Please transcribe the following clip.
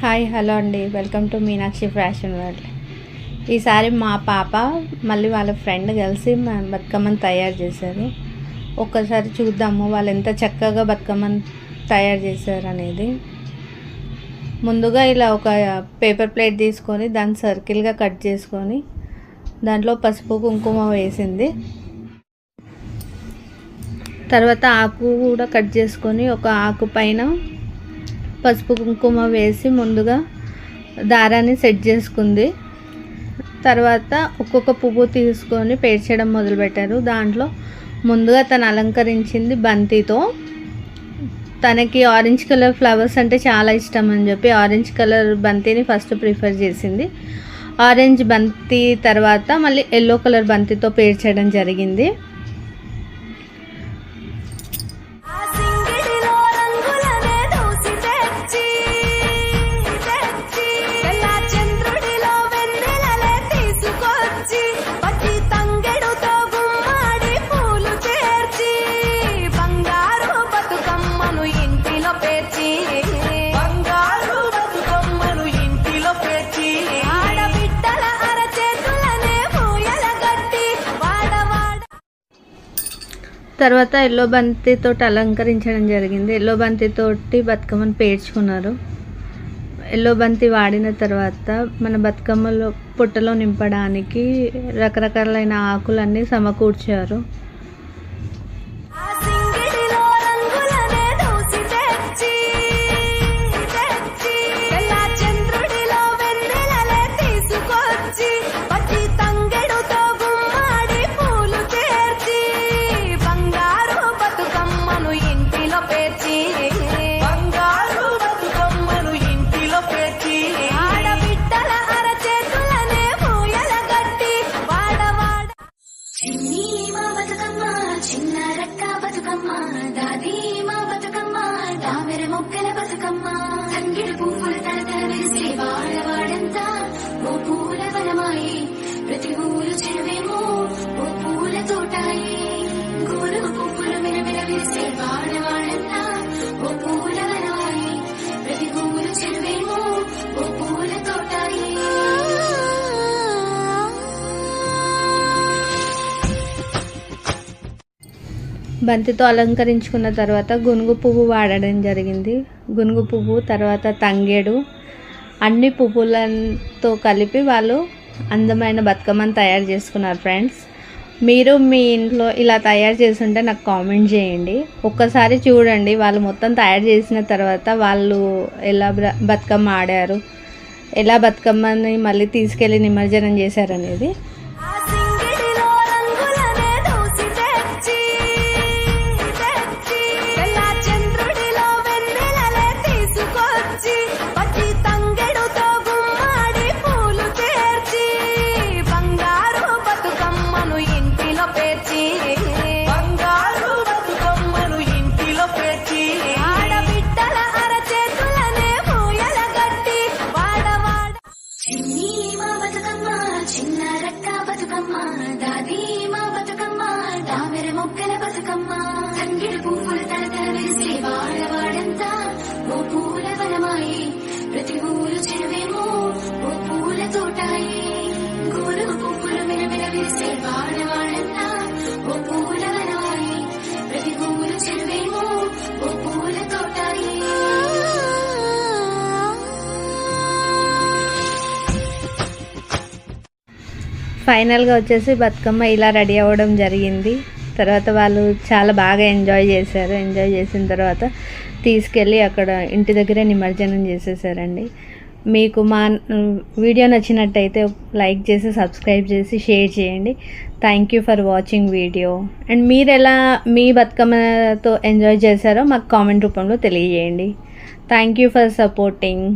Hi hello అండి. Welcome to Meenakshi fashion world. ఈసారి మా పాప మళ్ళీ వాళ్ళ ఫ్రెండ్ కలిసి మా బతుకమ్మని తయారు చేశారు. ఒక్కసారి చూద్దాము వాళ్ళు ఎంత చక్కగా బతుకమ్మని తయారు చేశారు అనేది. ముందుగా ఇలా ఒక పేపర్ ప్లేట్ తీసుకొని దాన్ని సర్కిల్గా కట్ చేసుకొని దాంట్లో పసుపు కుంకుమ వేసింది. తర్వాత ఆకు కూడా కట్ చేసుకొని ఒక ఆకు పైన పసుపు కుంకుమ వేసి ముందుగా దారాన్ని సెట్ చేసుకుంది. తర్వాత ఒక్కొక్క పువ్వు తీసుకొని పేర్చడం మొదలుపెట్టారు. దాంట్లో ముందుగా తను అలంకరించింది బంతితో. తనకి ఆరెంజ్ కలర్ ఫ్లవర్స్ అంటే చాలా ఇష్టం అని చెప్పి ఆరెంజ్ కలర్ బంతిని ఫస్ట్ ప్రిఫర్ చేసింది. ఆరెంజ్ బంతి తర్వాత మళ్ళీ ఎల్లో కలర్ బంతితో పేర్చడం జరిగింది. తర్వాత ఎల్లో బంతితో అలంకరించడం జరిగింది. ఎల్లో బంతితోటి బతుకమ్మను పేర్చుకున్నారు. ఎల్లో బంతి వాడిన తర్వాత మన బతుకమ్మలో పుట్టలో నింపడానికి రకరకాలైన ఆకులన్నీ సమకూర్చారు. మొక్కల బంతితో అలంకరించుకున్న తర్వాత గునుగు పువ్వు వాడడం జరిగింది. గునుగు పువ్వు తర్వాత తంగేడు. అన్ని పువ్వులతో కలిపి వాళ్ళు అందమైన బతుకమ్మను తయారు చేసుకున్నారు ఫ్రెండ్స్. మీరు మీ ఇంట్లో ఇలా తయారు చేస్తుంటే నాకు కామెంట్ చేయండి. ఒక్కసారి చూడండి వాళ్ళు మొత్తం తయారు చేసిన తర్వాత వాళ్ళు ఎలా బ్ర- బతుకమ్మ ఆడారు. ఎలా బతుకమ్మని మళ్ళీ తీసుకెళ్ళి నిమజ్జనం చేశారనేది. చెరువేమో ఓ పూల పువ్వులు విరిసే వాడవాడంతా ఓ పూల ప్రతి చెరువేమో ఓ పూల ఫైనల్గా వచ్చేసి బతుకమ్మ ఇలా రెడీ అవ్వడం జరిగింది. తర్వాత వాళ్ళు చాలా బాగా ఎంజాయ్ చేశారు. ఎంజాయ్ చేసిన తర్వాత తీసుకెళ్ళి అక్కడ ఇంటి దగ్గరే నిమజ్జనం చేసేసారండి. మీకు మా వీడియో నచ్చినట్టయితే లైక్ చేసి సబ్స్క్రైబ్ చేసి షేర్ చేయండి. Thank you for watching video and మీరు ఎలా మీ బతుకమ్మతో ఎంజాయ్ చేశారో మాకు కామెంట్ రూపంలో తెలియజేయండి. Thank you for supporting